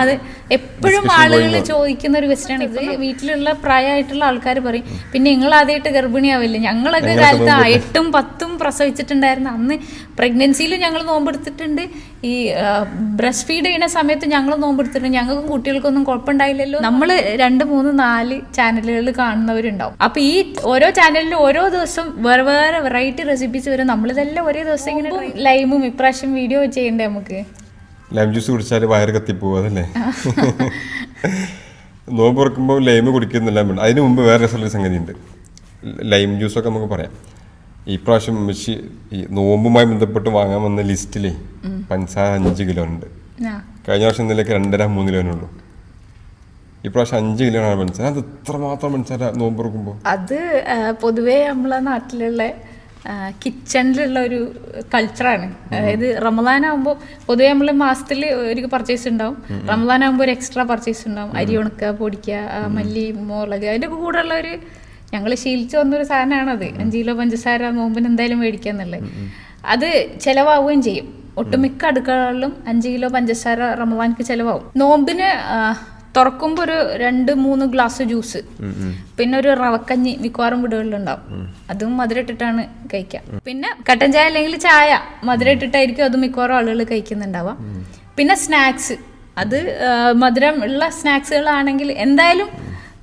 അതെ എപ്പോഴും ആളുകൾ ചോദിക്കുന്ന ഒരു ക്വസ്റ്റ്യൻ ആണ്. ഇത് വീട്ടിലുള്ള പ്രായമായിട്ടുള്ള ആൾക്കാർ പറയും പിന്നെ നിങ്ങൾ ആദ്യമായിട്ട് ഗർഭിണിയാവില്ല? ഞങ്ങളൊക്കെ കാലത്ത് ആ എട്ടും പത്തും പ്രസവിച്ചിട്ടുണ്ടായിരുന്നു. അന്ന് പ്രഗ്നൻസിയിൽ ഞങ്ങൾ നോമ്പെടുത്തിട്ടുണ്ട്. ഈ ബ്രസ്റ്റ് ഫീഡ് ചെയ്യുന്ന സമയത്ത് ഞങ്ങൾ നോമ്പെടുത്തിട്ടുണ്ട്. ഞങ്ങൾക്കും കുട്ടികൾക്കൊന്നും കുഴപ്പമുണ്ടായില്ലല്ലോ. നമ്മൾ രണ്ട് മൂന്ന് നാല് ചാനലുകൾ കാണുന്നവരുണ്ടാവും. അപ്പൊ ഈ ഓരോ ചാനലിലും ഓരോ ദിവസം വേറെ വേറെ വെറൈറ്റി റെസിപ്പീസ് വരും. നമ്മളിതെല്ലാം ഒരേ ദിവസം ഇങ്ങനെ ലൈമും ഇപ്രാവശ്യം വീഡിയോ ചെയ്യണ്ടേ നമുക്ക്. ലൈം ജ്യൂസ് കുടിച്ചാൽ വയറ് കത്തിപ്പോവും അതല്ലേ? നോമ്പ് തുറക്കുമ്പോൾ ലൈം കുടിക്കുന്നില്ല അതിന് മുമ്പ് വേറെ രസമുള്ള സംഗതി ഉണ്ട് ലൈം ജ്യൂസൊക്കെ നമുക്ക് പറയാം. ഈ പ്രാവശ്യം മിഷി ഈ നോമ്പുമായി ബന്ധപ്പെട്ട് വാങ്ങാൻ വന്ന ലിസ്റ്റിലേ പഞ്ചസാര അഞ്ച് കിലോ ഉണ്ട്. കഴിഞ്ഞ വർഷം ഇതിലേക്ക് രണ്ടര മൂന്ന് കിലോനേ ഉള്ളൂ. ഈ പ്രാവശ്യം അഞ്ച് കിലോ ആണ് പഞ്ചസാര. അത് ഇത്ര മാത്രം പഞ്ചസാര നോമ്പ് തുറക്കുമ്പോൾ അത് പൊതുവേ നമ്മളെ നാട്ടിലുള്ള കിച്ചണിലുള്ള ഒരു കൾച്ചറാണ് അതായത് റമദാൻ ആകുമ്പോൾ പൊതുവെ നമ്മൾ മാസത്തിൽ ഒരു പർച്ചേസ് ഉണ്ടാവും റമദാൻ ആകുമ്പോൾ ഒരു എക്സ്ട്രാ പർച്ചേസ് ഉണ്ടാവും അരി ഉണക്കുക പൊടിക്കുക മല്ലി മുളക് അതിന്റെ ഒക്കെ കൂടെ ഉള്ള ഒരു ഞങ്ങൾ ശീലിച്ചു വന്നൊരു സാധനമാണത് അഞ്ച് കിലോ പഞ്ചസാര നോമ്പിന് എന്തായാലും മേടിക്കുക എന്നുള്ളത്. അത് ചിലവാവുകയും ചെയ്യും. ഒട്ടുമിക്ക അടുക്കളകളിലും അഞ്ച് കിലോ പഞ്ചസാര റമദാൻക്ക് ചിലവാകും. നോമ്പിന് തുറക്കുമ്പോൾ ഒരു രണ്ട് മൂന്ന് ഗ്ലാസ് ജ്യൂസ് പിന്നെ ഒരു റവക്കഞ്ഞി മിക്കവാറും വീടുകളിലുണ്ടാവും. അതും മധുരട്ടിട്ടാണ് കഴിക്കുക. പിന്നെ കട്ടൻ ചായ അല്ലെങ്കിൽ ചായ മധുരട്ടിട്ടായിരിക്കും അത് മിക്കവാറും ആളുകൾ കഴിക്കുന്നുണ്ടാവുക. പിന്നെ സ്നാക്സ്. അത് മധുരം ഉള്ള സ്നാക്സുകളാണെങ്കിൽ എന്തായാലും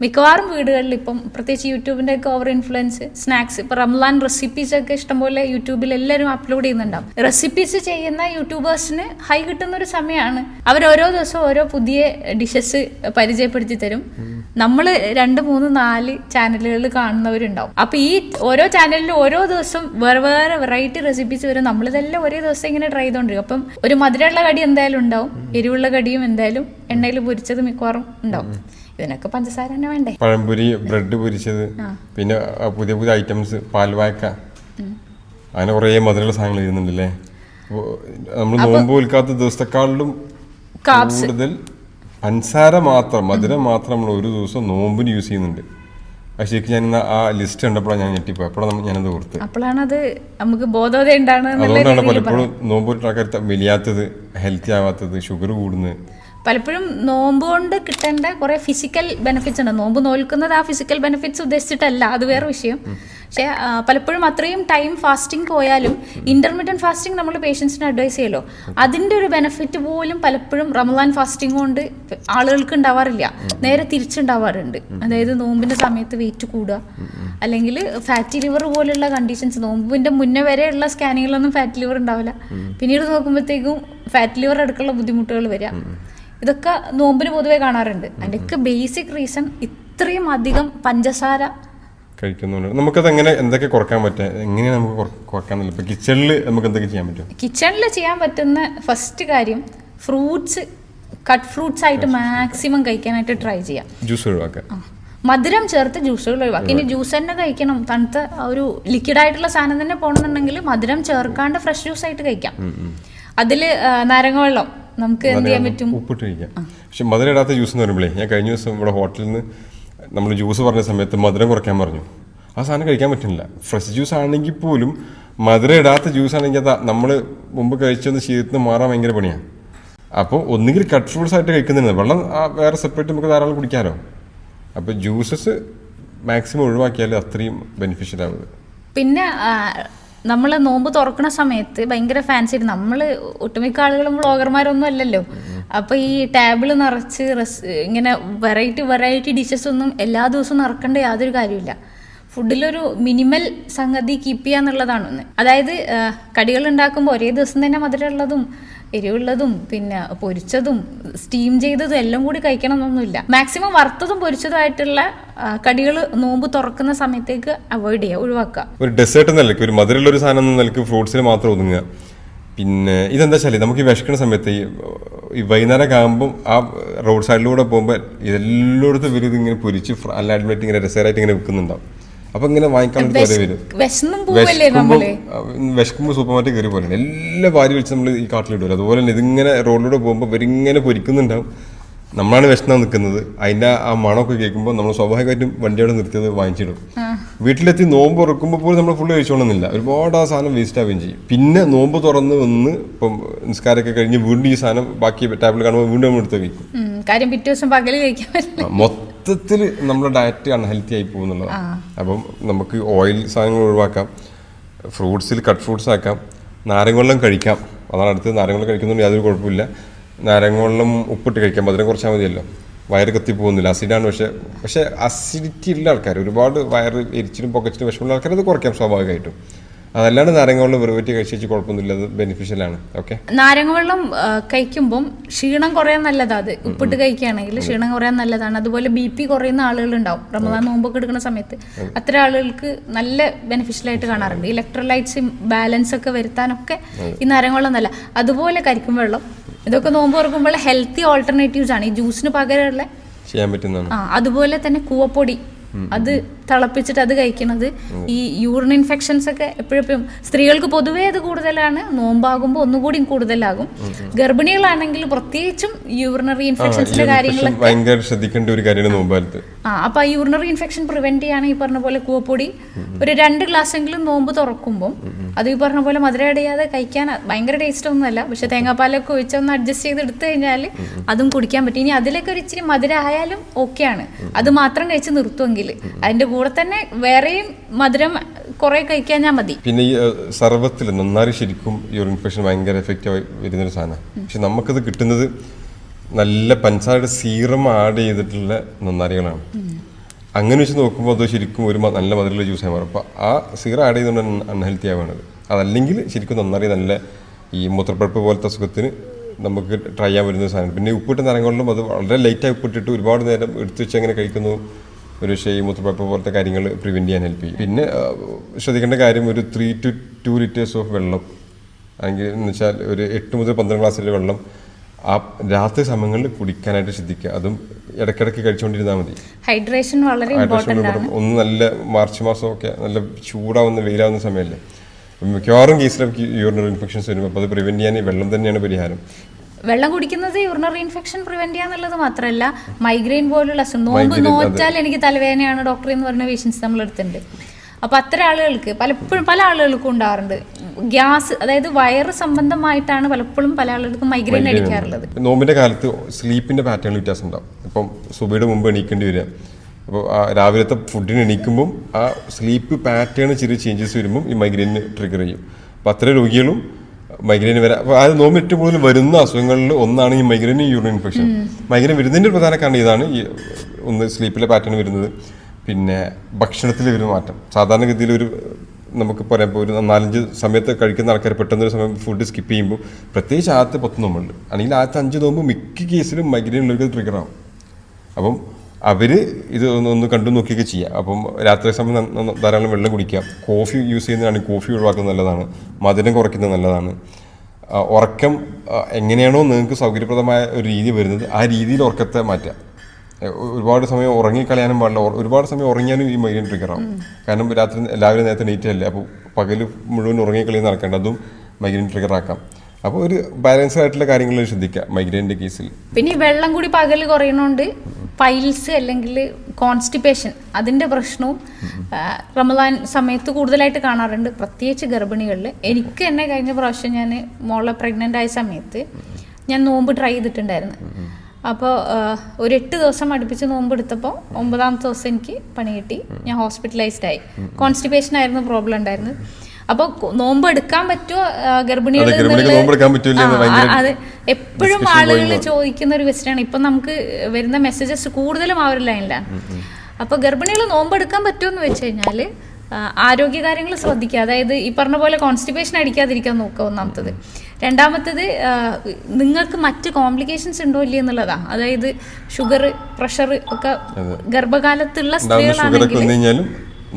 മിക്കവാറും വീടുകളിൽ ഇപ്പം പ്രത്യേകിച്ച് യൂട്യൂബിന്റെ ഒക്കെ ഓവർ ഇൻഫ്ലുവൻസ് സ്നാക്സ് ഇപ്പൊ റംലാൻ റെസിപ്പീസ് ഒക്കെ ഇഷ്ടംപോലെ യൂട്യൂബിൽ എല്ലാവരും അപ്ലോഡ് ചെയ്യുന്നുണ്ടാവും. റെസിപ്പീസ് ചെയ്യുന്ന യൂട്യൂബേഴ്സിന് ഹൈ കിട്ടുന്ന ഒരു സമയമാണ് അവർ ഓരോ ദിവസവും ഓരോ പുതിയ ഡിഷസ് പരിചയപ്പെടുത്തി തരും. നമ്മൾ രണ്ട് മൂന്ന് നാല് ചാനലുകൾ കാണുന്നവരുണ്ടാവും. അപ്പൊ ഈ ഓരോ ചാനലിലും ഓരോ ദിവസം വേറെ വേറെ വെറൈറ്റി റെസിപ്പീസ് വരും. നമ്മളിതെല്ലാം ഒരേ ദിവസം ഇങ്ങനെ ട്രൈ ചെയ്തോണ്ടിരിക്കും. അപ്പം ഒരു മധുരമുള്ള കടി എന്തായാലും ഉണ്ടാവും. എരിവുള്ള കടിയും എന്തായാലും എണ്ണയിൽ പൊരിച്ചത് മിക്കവാറും ഉണ്ടാവും. ഇതിനൊക്കെ പഞ്ചസാര തന്നെ വേണ്ടേ? പഴംപൊരി ബ്രെഡ് പൊരിച്ചത് പിന്നെ പുതിയ പുതിയ ഐറ്റംസ് പാൽവായക്ക. അങ്ങനെ കുറേ മധുരമുള്ള സാധനങ്ങൾ ഇരുന്നുണ്ടല്ലേ നമ്മൾ നോമ്പ് വിൽക്കാത്ത ദിവസത്തെക്കാളിലും കൂടുതൽ പഞ്ചസാര മാത്രം മധുരം മാത്രം നമ്മൾ ഒരു ദിവസം നോമ്പിന് യൂസ് ചെയ്യുന്നുണ്ട്. ശരിക്കും ഞാൻ ഇന്ന് ആ ലിസ്റ്റ് കണ്ടപ്പോഴാണ് ഞാൻ ഞെട്ടിപ്പോയി അപ്പോഴാണ് ഞാനത് ഓർത്ത് അപ്പോഴാണ് അത് നമുക്ക് ബോധോദയം അതുകൊണ്ടാണ് പലപ്പോഴും നോമ്പ് ആൾക്കാർ മെലിയാത്തത് ഹെൽത്തി ആവാത്തത് ഷുഗർ കൂടുന്നത്. പലപ്പോഴും നോമ്പ് കൊണ്ട് കിട്ടേണ്ട കുറെ ഫിസിക്കൽ ബെനിഫിറ്റ്സ് ഉണ്ട്. നോമ്പ് നോൽക്കുന്നത് ആ ഫിസിക്കൽ ബെനിഫിറ്റ്സ് ഉദ്ദേശിച്ചിട്ടല്ല. അത് വേറെ വിഷയം. പക്ഷേ പലപ്പോഴും അത്രയും ടൈം ഫാസ്റ്റിംഗ് പോയാലും ഇന്റർമീഡിയറ്റ് ഫാസ്റ്റിംഗ് നമ്മൾ പേഷ്യൻസിന് അഡ്വൈസ് ചെയ്യലോ അതിന്റെ ഒരു ബെനിഫിറ്റ് പോലും പലപ്പോഴും റമദാൻ ഫാസ്റ്റിംഗ് കൊണ്ട് ആളുകൾക്ക് ഉണ്ടാവാറില്ല. നേരെ തിരിച്ചുണ്ടാവാറുണ്ട്. അതായത് നോമ്പിന്റെ സമയത്ത് വെയിറ്റ് കൂടുക. അല്ലെങ്കിൽ ഫാറ്റി ലിവർ പോലുള്ള കണ്ടീഷൻസ് നോമ്പിന്റെ മുന്നേ വരെയുള്ള സ്കാനിങ്ങിലൊന്നും ഫാറ്റി ലിവർ ഉണ്ടാവില്ല. പിന്നീട് നോക്കുമ്പോഴത്തേക്കും ഫാറ്റ് ലിവർ അടുക്കുള്ള ബുദ്ധിമുട്ടുകൾ വരിക. ഇതൊക്കെ നോമ്പിന് പൊതുവെ കാണാറുണ്ട്. അതിന്റെയൊക്കെ ബേസിക് റീസൺ ഇത്രയും അധികം പഞ്ചസാര. കഴിക്കുന്നുണ്ട്. നമുക്കത് എങ്ങനെ എന്തൊക്കെ കുറയ്ക്കാൻ പറ്റുക എങ്ങനെയാണ് നമുക്ക് കുറയ്ക്കാൻ കുറയ്ക്കാൻ ഇപ്പൊ കിച്ചണിൽ നമുക്ക് എന്തൊക്കെ ചെയ്യാൻ പറ്റും? കിച്ചണിൽ ചെയ്യാൻ പറ്റുന്ന ഫസ്റ്റ് കാര്യം ഫ്രൂട്ട്സ് കട്ട് ഫ്രൂട്ട്സ് ആയിട്ട് മാക്സിമം കഴിക്കാനായിട്ട് ട്രൈ ചെയ്യാം. ജ്യൂസ് ഒഴിവാക്കുക. മധുരം ചേർത്ത് ജ്യൂസുകൾ ഒഴിവാക്കി ഇനി ജ്യൂസ് തന്നെ കഴിക്കണം. തണുത്ത ഒരു ലിക്വിഡ് ആയിട്ടുള്ള സാധനം തന്നെ പോകണമെന്നുണ്ടെങ്കിൽ മധുരം ചേർക്കാണ്ട് ഫ്രഷ് ജ്യൂസ് ആയിട്ട് കഴിക്കാം. അതിൽ നാരങ്ങ വെള്ളം. നമുക്ക് എന്ത് ചെയ്യാൻ പറ്റും? ഉപ്പിട്ട് കഴിക്കാം പക്ഷെ മധുരം ഇടാത്ത ജ്യൂസ് എന്ന് പറയുമ്പോഴേ ഞാൻ കഴിഞ്ഞ ദിവസം ഇവിടെ ഹോട്ടലിൽ നിന്ന് നമ്മൾ ജ്യൂസ് പറഞ്ഞ സമയത്ത് മധുരം കുറയ്ക്കാൻ പറഞ്ഞു. ആ സാധനം കഴിക്കാൻ പറ്റുന്നില്ല. ഫ്രഷ് ജ്യൂസ് ആണെങ്കിൽ പോലും മധുരം ഇടാത്ത ജ്യൂസ് ആണെങ്കിൽ അത് നമ്മൾ മുമ്പ് കഴിച്ചൊന്ന് ശീലത്തിന് മാറാൻ ഭയങ്കര പണിയാണ് അപ്പോൾ ഒന്നുകിൽ കട്ട് ഫ്രൂട്ട്സ് ആയിട്ട് കഴിക്കുന്നില്ല വെള്ളം ആ വേറെ സെപ്പറേറ്റ് നമുക്ക് ധാരാളം കുടിക്കാമല്ലോ അപ്പോൾ ജ്യൂസസ് മാക്സിമം ഒഴിവാക്കിയാൽ അത്രയും ബെനിഫിഷ്യൽ ആവുന്നത്. പിന്നെ നമ്മൾ നോമ്പ് തുറക്കുന്ന സമയത്ത് ഭയങ്കര ഫാൻസി നമ്മൾ ഒട്ടുമിക്ക ആളുകളും വ്ളോഗർമാരൊന്നും അല്ലല്ലോ. അപ്പൊ ഈ ടേബിൾ നിറച്ച് ഇങ്ങനെ വെറൈറ്റി വെറൈറ്റി ഡിഷസ് ഒന്നും എല്ലാ ദിവസവും നിറക്കേണ്ട യാതൊരു കാര്യമില്ല ഫുഡിലൊരു മിനിമൽ സംഗതി കീപ്പ് ചെയ്യുക എന്നുള്ളതാണ് ഒന്ന് അതായത് കടികൾ ഉണ്ടാക്കുമ്പോൾ ഒരേ ദിവസം തന്നെ മധുരമുള്ളതും എരിവുള്ളതും പിന്നെ പൊരിച്ചതും സ്റ്റീം ചെയ്തതും എല്ലാം കൂടി കഴിക്കണം എന്നൊന്നുമില്ല മാക്സിമം വറുത്തതും പൊരിച്ചതുമായിട്ടുള്ള കടികൾ നോമ്പ് തുറക്കുന്ന സമയത്തേക്ക് അവോയ്ഡ് ചെയ്യുക ഒഴിവാക്കുക. ഒരു ഡെസേർട്ട് നിലയ്ക്ക് ഒരു മധുരമുള്ള ഒരു സാധനം നിലയ്ക്ക് ഫ്രൂട്ട്സിൽ മാത്രം ഒതുങ്ങുക. പിന്നെ ഇതെന്താ വെച്ചാൽ നമുക്ക് ഈ വിശക്കുന്ന സമയത്ത് ഈ വൈകുന്നേരം ആകുമ്പോൾ ആ റോഡ് സൈഡിലൂടെ പോകുമ്പോൾ എല്ലായിടത്തും ഇവർ ഇങ്ങനെ പൊരിച്ച് അല്ലാഡ്മേറ്റ് ഇങ്ങനെ രസകരമായിട്ട് ഇങ്ങനെ വിൽക്കുന്നുണ്ടാവും അപ്പോൾ ഇങ്ങനെ വാങ്ങിക്കാൻ വിശക്കുമ്പോൾ വിശക്കുമ്പോൾ സൂപ്പർ മാർക്കറ്റ് കയറി പോലെ എല്ലാ വാരി വെച്ച് നമ്മൾ ഈ കാട്ടിലിടുമല്ലോ അതുപോലെ തന്നെ ഇതിങ്ങനെ റോഡിലൂടെ പോകുമ്പോൾ ഇവരിങ്ങനെ പൊരിക്കുന്നുണ്ടാവും. നമ്മളാണ് വിഷമം നിൽക്കുന്നത് അതിന്റെ ആ മണമൊക്കെ കേൾക്കുമ്പോൾ നമ്മൾ സ്വാഭാവികമായിട്ടും വണ്ടിയോടെ നിർത്തിയത് വാങ്ങിച്ചിടും. വീട്ടിലെത്തി നോമ്പ് തുറക്കുമ്പോൾ പോലും നമ്മൾ ഫുള്ള് കഴിച്ചോണമെന്നില്ല ഒരുപാട് ആ സാധനം വേസ്റ്റ് ആവുകയും ചെയ്യും. പിന്നെ നോമ്പ് തുറന്ന് വന്ന് ഇപ്പം നിസ്കാരമൊക്കെ കഴിഞ്ഞ് വീണ്ടും ഈ സാധനം ബാക്കി ടാബ്ലറ്റ് കാണുമ്പോൾ വീണ്ടും നമ്മൾ എടുത്ത് കഴിക്കും കാര്യം പിറ്റേ ദിവസം പകൽ കഴിക്കാൻ പറ്റില്ല. മൊത്തത്തിൽ നമ്മുടെ ഡയറ്റ് അൺഹെൽത്തി ആയി പോകുന്നുള്ളതാണ് അപ്പം നമുക്ക് ഓയിൽ സാധനങ്ങൾ ഒഴിവാക്കാം ഫ്രൂട്ട്സിൽ കട്ട് ഫ്രൂട്ട്സ് ആക്കാം നാരങ്ങ വെള്ളം കഴിക്കാം. അതാണ് അടുത്ത് നാരങ്ങവെള്ളം കഴിക്കുന്നതുകൊണ്ട് യാതൊരു കുഴപ്പമില്ല. നാരങ്ങ വെള്ളം ഉപ്പിട്ട് കഴിക്കാം അതിനെ കുറച്ചാൽ മതിയല്ലോ. വയറ് കത്തി പോകുന്നില്ല അസിഡാണ് പക്ഷേ പക്ഷേ അസിഡിറ്റി ഉള്ള ആൾക്കാർ ഒരുപാട് വയറ് എരിച്ചിലും പൊക്കച്ചിലും വിഷമുള്ള ആൾക്കാർ അത് കുറയ്ക്കാം സ്വാഭാവികമായിട്ടും. അതല്ലാണ്ട് നാരങ്ങവെള്ളം വെറുതെ കഴിച്ചു കുഴപ്പമൊന്നുമില്ല അത് ബെനിഫിഷ്യലാണ് ഓക്കെ നാരങ്ങ വെള്ളം കഴിക്കുമ്പം ക്ഷീണം കുറയാൻ നല്ലതാ അത്. ഉപ്പിട്ട് കഴിക്കുകയാണെങ്കിൽ ക്ഷീണം കുറയാൻ നല്ലതാണ്. അതുപോലെ ബി പി കുറയുന്ന ആളുകളുണ്ടാവും. റമദാൻ നോമ്പൊക്കെ എടുക്കുന്ന സമയത്ത്. അത്ര ആളുകൾക്ക് നല്ല ബെനിഫിഷ്യൽ ആയിട്ട് കാണാറുണ്ട്. ഇലക്ട്രോലൈറ്റ്സ് ബാലൻസ് ഒക്കെ വരുത്താനൊക്കെ ഈ നാരങ്ങ വെള്ളം നല്ല. അതുപോലെ കരിക്കും വെള്ളം. ഇതൊക്കെ നോമ്പ് തുറക്കുമ്പോൾ ഹെൽത്തി ഓൾട്ടർനേറ്റീവ്സ് ആണ്. ഈ ജ്യൂസിന് പകരമുള്ള ചെയ്യാൻ പറ്റുന്നതാണ്. അതുപോലെ തന്നെ കൂവപ്പൊടി. അത് തിളപ്പിച്ചിട്ട് അത് കഴിക്കുന്നത് ഈ യൂറിൻ ഇൻഫെക്ഷൻസ് ഒക്കെ എപ്പോഴും സ്ത്രീകൾക്ക് പൊതുവേ അത് കൂടുതലാണ് നോമ്പാകുമ്പോൾ ഒന്നുകൂടി കൂടുതലാകും. ഗർഭിണികളാണെങ്കിൽ പ്രത്യേകിച്ചും യൂറിനറി ഇൻഫെക്ഷൻസിന്റെ കാര്യങ്ങൾ ശ്രദ്ധിക്കേണ്ട ഒരു കാര്യമാണ് നോമ്പാലത്ത്. ആ അപ്പൊ ആ യൂറിനറി ഇൻഫെക്ഷൻ പ്രിവെന്റ് ചെയ്യാണ് ഈ പറഞ്ഞ പോലെ കൂവപ്പൊടി ഒരു രണ്ട് ഗ്ലാസ് എങ്കിലും നോമ്പ് തുറക്കുമ്പോൾ അത് ഈ പറഞ്ഞ പോലെ മധുരം അടയാതെ കഴിക്കാൻ ഭയങ്കര ടേസ്റ്റ് ഒന്നുമല്ല. പക്ഷെ തേങ്ങാപ്പാലൊക്കെ ഒഴിച്ചൊന്ന് അഡ്ജസ്റ്റ് ചെയ്ത് എടുത്തു കഴിഞ്ഞാൽ അതും കുടിക്കാൻ പറ്റും. ഇനി അതിലൊക്കെ ഒരു ഇച്ചിരി മധുര ആയാലും ഓക്കെയാണ് അത് മാത്രം കഴിച്ച് നിർത്തുമെങ്കിൽ അതിന്റെ കൂടെ തന്നെ വേറെയും മധുരം കുറെ കഴിക്കാൻ ഞാൻ മതി. പിന്നെ ഈ സർവത്തിൽ നന്നായി ശരിക്കും യൂറിൻ ഇൻഫെക്ഷൻ ഭയങ്കര എഫക്റ്റീവ് വരുന്നൊരു സാധനമാണ് പക്ഷെ നമുക്കത് കിട്ടുന്നത് നല്ല പഞ്ചസാരയുടെ സീറം ആഡ് ചെയ്തിട്ടുള്ള നന്നാരികളാണ്. അങ്ങനെ വെച്ച് നോക്കുമ്പോൾ അത് ശരിക്കും ഒരു നല്ല മധുരമുള്ള ജ്യൂസായി മാറും. അപ്പോൾ ആ സീറം ആഡ് ചെയ്തുകൊണ്ട് അൺഹെൽത്തി ആവുകയാണത് അതല്ലെങ്കിൽ ശരിക്കും നന്നായി നല്ല ഈ മൂത്രപ്പഴപ്പ് പോലത്തെ അസുഖത്തിന് നമുക്ക് ട്രൈ ചെയ്യാൻ വരുന്ന സാധനം പിന്നെ ഉപ്പിട്ട നരങ്ങളിലും അത് വളരെ ലൈറ്റായി ഉപ്പിട്ടിട്ട് ഒരുപാട് നേരം എടുത്തു വെച്ച് അങ്ങനെ കഴിക്കുന്നു. ഒരു ഈ മൂത്രപ്പഴപ്പ് പോലത്തെ കാര്യങ്ങൾ പ്രിവെന്റ് ചെയ്യാൻ ഹെൽപ്പ് ചെയ്യും. പിന്നെ ശ്രദ്ധിക്കേണ്ട കാര്യം ഒരു three two two liters of വെള്ളം. അല്ലെങ്കിൽ എന്ന് വെച്ചാൽ ഒരു എട്ട് മുതൽ പന്ത്രണ്ട് ഗ്ലാസ്സിലെ വെള്ളം ആ രാത്രി സമയങ്ങളിൽ കുടിക്കാനായിട്ട് ശ്രദ്ധിക്കുക. അതും ഇടയ്ക്കിടയ്ക്ക് കഴിച്ചുകൊണ്ടിരുന്നാൽ മതി. ഹൈഡ്രേഷൻ വളരെ ഇമ്പോർട്ടന്റ് ഒന്ന് നല്ല മാർച്ച് മാസമൊക്കെ നല്ല ചൂടാവുന്ന വെയിലാവുന്ന സമയമല്ലേ? മിക്കവാറും കേസിലൊക്കെ യൂറിനറി ഇൻഫെക്ഷൻസ് വരുമ്പോൾ അപ്പോൾ അത് പ്രിവെന്റ് ചെയ്യാൻ ഈ വെള്ളം തന്നെയാണ് പരിഹാരം. വെള്ളം കുടിക്കുന്നത് യൂറിനറി ഇൻഫെക്ഷൻ പ്രിവെന്റ് ചെയ്യാന്നുള്ളത് മാത്രമല്ല മൈഗ്രെയിൻ പോലുള്ള അസുഖം നോമ്പ് നോറ്റാൽ എനിക്ക് തലവേദനയാണ് ഡോക്ടർ എന്ന് പറഞ്ഞ പേഷ്യൻസ് നമ്മൾ എടുത്തിട്ടുണ്ട് അപ്പൊ അത്തരം ആളുകൾക്ക് പലപ്പോഴും പല ആളുകൾക്കും ഉണ്ടാവാറുണ്ട്. ഗ്യാസ് അതായത് വയറ് സംബന്ധമായിട്ടാണ് പലപ്പോഴും പല ആളുകൾക്കും മൈഗ്രെയിൻ അടിക്കാറുള്ളത്. നോമ്പിന്റെ കാലത്ത് സ്ലീപ്പിന്റെ പാറ്റേൺ വ്യത്യാസം ഉണ്ടാവും. ഇപ്പം സുബയുടെ മുമ്പ് എണീക്കേണ്ടി വരിക. അപ്പോൾ ആ രാവിലത്തെ ഫുഡിന് എണീക്കുമ്പം ആ സ്ലീപ്പ് പാറ്റേൺ ചെറിയ ചേഞ്ചസ് വരുമ്പം ഈ മൈഗ്രെയിന് ട്രിഗർ ചെയ്യും. അപ്പോൾ അത്ര രോഗികളും മൈഗ്രെയിൻ വരാം അപ്പോൾ നോമിറ്റ് കൂടുതൽ വരുന്ന അസുഖങ്ങളിൽ ഒന്നാണ് ഈ മൈഗ്രെയിൻ യൂറിൻ ഇൻഫെക്ഷൻ മൈഗ്രെയിൻ വരുന്നതിന്റെ ഒരു പ്രധാന കാരണം ഇതാണ് ഈ ഒന്ന് സ്ലീപ്പിലെ പാറ്റേൺ വരുന്നത്. പിന്നെ ഭക്ഷണത്തിൽ വരുന്ന മാറ്റം. സാധാരണഗതിയിൽ ഒരു നമുക്ക് പറയാം ഇപ്പോൾ ഒരു നാലഞ്ച് സമയത്ത് കഴിക്കുന്ന ആൾക്കാർ പെട്ടെന്ന് ഒരു സമയം ഫുഡ് സ്കിപ്പ് ചെയ്യുമ്പോൾ പ്രത്യേകിച്ച് ആദ്യത്തെ പത്ത് നോമ്പുണ്ട്. അല്ലെങ്കിൽ ആദ്യത്തെ അഞ്ച് നോമ്പ് മിക്ക കേസിലും മൈഗ്രെയിൻ ഉള്ളവർക്ക് ട്രിഗർ ആവും. അപ്പം അവർ ഇത് ഒന്ന് ഒന്ന് കണ്ടു നോക്കിയൊക്കെ ചെയ്യാം. അപ്പം രാത്രി സമയം ധാരാളം വെള്ളം കുടിക്കാം. കോഫി യൂസ് ചെയ്യുന്നതാണെങ്കിൽ കോഫി ഒഴിവാക്കുന്നത് നല്ലതാണ്. മധുരം കുറയ്ക്കുന്നത് നല്ലതാണ്. ഉറക്കം എങ്ങനെയാണോ നിങ്ങൾക്ക് സൗകര്യപ്രദമായ ഒരു രീതി വരുന്നത് ആ രീതിയിൽ ഉറക്കത്തെ മാറ്റാം ഒരുപാട് സമയം ഉറങ്ങിക്കളയാനും പാടില്ല. ഒരുപാട് സമയം ഉറങ്ങിയാലും ഈ മൈഗ്രൈൻ ട്രിഗർ ആവും കാരണം രാത്രി എല്ലാവരും നേരത്തെ നീറ്റല്ലേ അപ്പോൾ പകൽ മുഴുവൻ ഉറങ്ങിക്കളയുന്ന നടക്കേണ്ട അതും മൈഗ്രൈൻ ട്രിഗർ ആക്കാം. അപ്പോൾ ഒരു ബാലൻസ്ഡ് ആയിട്ടുള്ള കാര്യങ്ങൾ ശ്രദ്ധിക്കുക മൈഗ്രൈന്റെ കേസിൽ പിന്നെ വെള്ളം കൂടി പകൽ കുറയണോണ്ട് പൈൽസ് അല്ലെങ്കിൽ കോൺസ്റ്റിപ്പേഷൻ അതിന്റെ പ്രശ്നവും റമദാൻ സമയത്ത് കൂടുതലായിട്ട് കാണാറുണ്ട്. പ്രത്യേകിച്ച് ഗർഭിണികളിൽ. എനിക്ക് തന്നെ കഴിഞ്ഞ പ്രാവശ്യം ഞാൻ മോളെ പ്രഗ്നന്റ് ആയ സമയത്ത് ഞാൻ നോമ്പ് ട്രൈ ചെയ്തിട്ടുണ്ടായിരുന്നു. അപ്പോൾ ഒരു എട്ട് ദിവസം അടുപ്പിച്ച് നോമ്പ് എടുത്തപ്പോൾ ഒമ്പതാമത്തെ ദിവസം എനിക്ക് പണി കിട്ടി. ഞാൻ ഹോസ്പിറ്റലൈസ്ഡ് ആയി. കോൺസ്റ്റിപ്പേഷൻ ആയിരുന്നു പ്രോബ്ലം ഉണ്ടായിരുന്നത് അപ്പോൾ നോമ്പ് എടുക്കാൻ പറ്റുമോ ഗർഭിണികൾ അതെ, എടുക്കാൻ എപ്പോഴും ആളുകൾ ചോദിക്കുന്ന ഒരു ക്വസ്റ്റ്യൻ ആണ്. ഇപ്പൊ നമുക്ക് വരുന്ന മെസ്സേജസ് കൂടുതലും ആ ഒരു ലൈനിലാണ് അപ്പൊ ഗർഭിണികൾ നോമ്പ് നോമ്പെടുക്കാൻ പറ്റുമെന്ന് വെച്ച് കഴിഞ്ഞാൽ ആരോഗ്യകാര്യങ്ങൾ ശ്രദ്ധിക്കുക. അതായത് ഈ പറഞ്ഞ പോലെ കോൺസ്റ്റിപ്പേഷൻ അടിക്കാതിരിക്കാൻ നോക്കുക ഒന്നാമത്തത്. രണ്ടാമത്തത് നിങ്ങൾക്ക് മറ്റ് കോംപ്ലിക്കേഷൻസ് ഉണ്ടോ ഇല്ലേ എന്നുള്ളതാ. അതായത് ഷുഗർ പ്രഷർ ഒക്കെ ഗർഭകാലത്തുള്ള സ്ത്രീകളാണെങ്കിൽ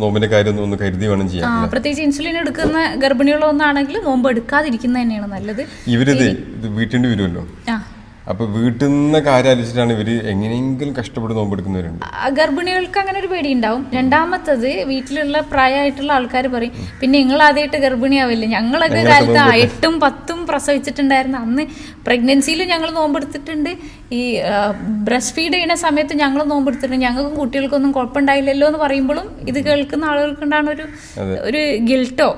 നോമ്പിന്റെ കാര്യം ഒന്ന് കരുതി വേണം ചെയ്യാം ചെയ്യാൻ പ്രത്യേകിച്ച് ഇൻസുലിൻ എടുക്കുന്ന ഗർഭിണികളൊന്നാണെങ്കിൽ നോമ്പ് എടുക്കാതിരിക്കുന്നത് തന്നെയാണ് നല്ലത്. ഇവരിത് ഇത് വീട്ടിന്റെ വരുമല്ലോ? അപ്പൊ വീട്ടിൽ നിന്ന് കാര്യം ആലോചിച്ചിട്ടാണ് ഇവർ എങ്ങനെയെങ്കിലും കഷ്ടപ്പെട്ട് നോമ്പെടുക്കുന്നവരുണ്ട്. ഗർഭിണികൾക്ക് അങ്ങനെ ഒരു പേടി ഉണ്ടാവും രണ്ടാമത്തത് വീട്ടിലുള്ള പ്രായമായിട്ടുള്ള ആൾക്കാർ പറയും പിന്നെ നിങ്ങൾ ആദ്യമായിട്ട് ഗർഭിണിയാവില്ല ഞങ്ങളൊക്കെ കാലത്ത് എട്ടും പത്തും പ്രസവിച്ചിട്ടുണ്ടായിരുന്നു. അന്ന് പ്രഗ്നൻസിയിലും ഞങ്ങൾ നോമ്പെടുത്തിട്ടുണ്ട്. ഈ ബ്രസ്റ്റ് ഫീഡ് ചെയ്യുന്ന സമയത്ത് ഞങ്ങൾ നോമ്പെടുത്തിട്ടുണ്ട്. ഞങ്ങൾക്കും കുട്ടികൾക്കൊന്നും കുഴപ്പമുണ്ടായില്ലല്ലോ എന്ന് പറയുമ്പോഴും ഇത് കേൾക്കുന്ന ആളുകൾക്കുണ്ടാണ് ഒരു ഒരു ഗിൽട്ടോ